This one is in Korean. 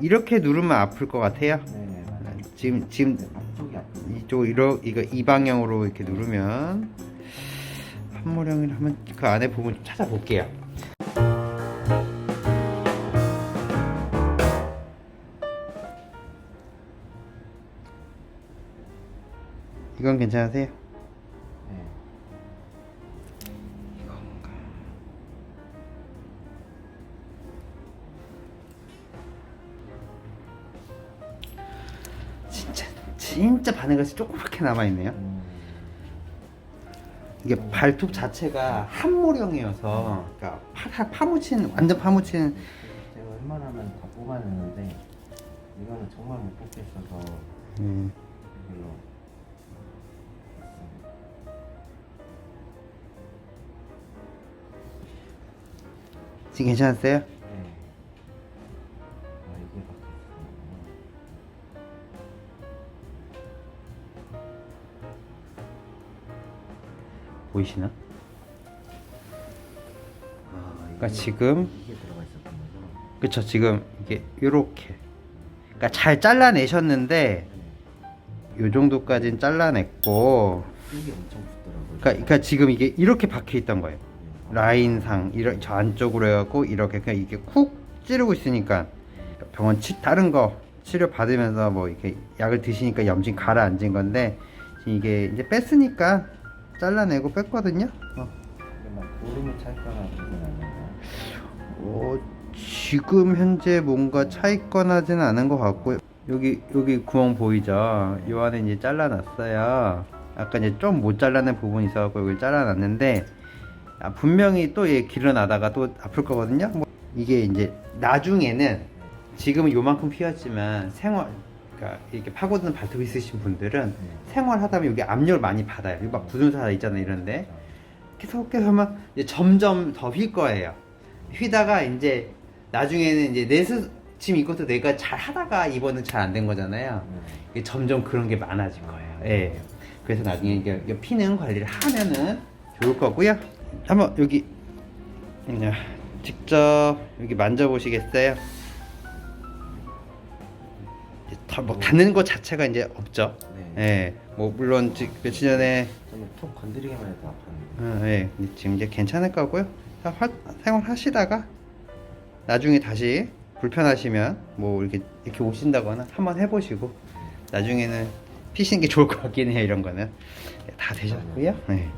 이렇게 누르면 아플 것 같아요. 네, 맞아요. 지금 지금 쪽이. 이쪽 이러 이거 이 방향으로 이렇게 누르면 한모령을 한번 그 안에 부분 좀 찾아볼게요. 이건 괜찮으세요? 진짜 바늘같이 조그맣게 남아 있네요. 음, 이게 발톱 자체가 한 모령이어서 그러니까 파, 파묻힌 완전 파묻힌 제가 웬만하면 다 뽑아냈는데 이거는 정말 못 뽑겠어서 음, 이걸로 지금 괜찮으세요? 보이시나? 아, 그러니까 지금 이게 들어가 있었던 거죠? 그쵸 지금 이게 요렇게 그러니까 잘 잘라내셨는데 네. 요 정도까지는 잘라냈고 이게 엄청 붙더라고요. 그러니까, 그러니까 지금 이게 이렇게 박혀 있던 거예요 네. 라인상 이런 저 안쪽으로 해갖고 이렇게 그냥 이게 쿡 찌르고 있으니까 병원 치, 다른 거 치료 받으면서 뭐 이렇게 약을 드시니까 염증 가라앉은 건데 이게 이제 뺐으니까 잘라내고 뺐거든요 어. 고름이 찰거나 그러진 않는가요? 어, 지금 현재 뭔가 차 있거나 하지는 않은 것 같고요. 여기 여기 구멍 보이죠? 요 안에 이제 잘라놨어요. 아까 이제 좀 못 잘라낸 부분이 있어갖고 여기 잘라놨는데 아, 분명히 또 얘 길어나다가 또 아플 거거든요. 뭐 이게 이제 나중에는 지금은 요만큼 피었지만 생활 그러니까 이렇게 파고드는 발톱 있으신 분들은 네. 생활하다 보면 여기 압력을 많이 받아요. 여기 막 굳은 살 있잖아요, 이런데. 계속 계속 하면 이제 점점 더 휠 거예요. 휘다가 이제 나중에는 이제 내 스 지금 이것도 내가 잘 하다가 이번은 잘 안 된 거잖아요. 네. 이게 점점 그런 게 많아질 거예요. 예. 그래서 나중에 이게 피는 관리를 하면은 좋을 거고요. 한번 여기 그냥 직접 여기 만져보시겠어요? 다- 뭐 닿는 것 자체가 이제 없죠. 네. 예. 뭐 물론 지- 며칠 전에 저는 톡 건드리기만 해도 아팠는데. 어, 예. 지금 이제 괜찮을 거고요. 자, 화- 생활하시다가 나중에 다시 불편하시면 뭐 이렇게 이렇게 오신다거나 한번 해보시고 나중에는 피시는 게 좋을 것 같긴 해요. 이런 거는 다 되셨고요. 네.